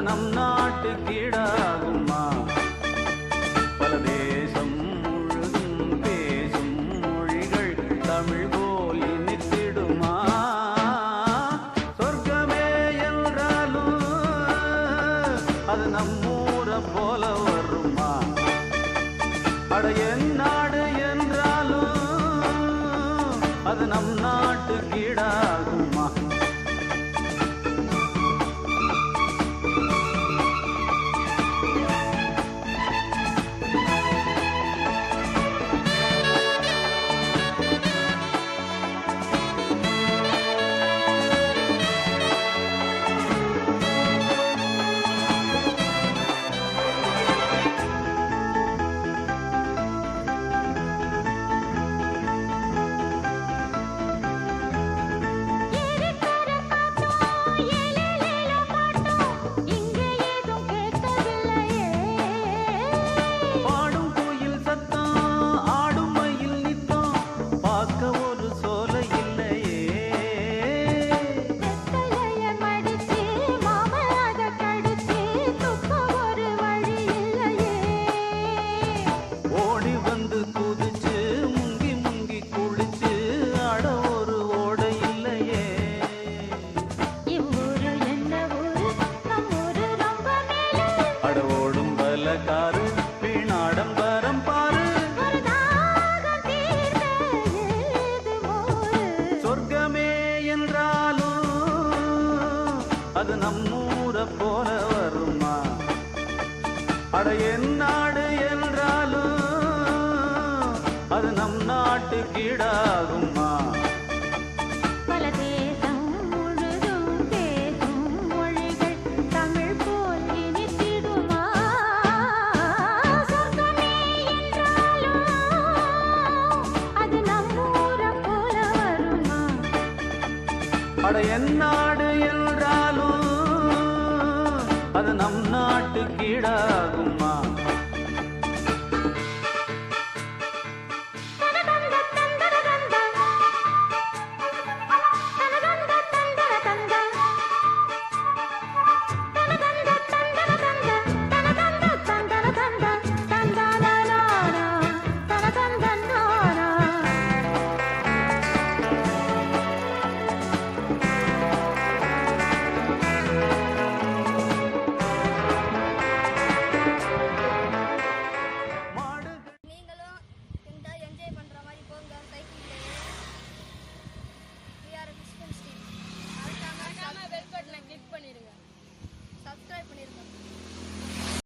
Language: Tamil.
அது நம் நாட்டு கீடாகுமா பல தேசம் முழுதும் பேசும் மொழிகள் தமிழ் போல் நித்திடுமா சொர்க்கமே என்றாலும் அது நம்மூரை போல வருமா? அட நாடு என்றாலும் அது நம் நாட்டு கீடாகுமா ஓடும் பலகாரு வீணாடம்பரம் பாரு. சொர்க்கமே என்றாலும் அது நம்மூர போல வருமா? அட என் நாடு என்றாலும் அது நம் நாட்டு கீழாகுமா அட என் நாடு என்றாலும் அது நம் நாட்டு கீழாகும்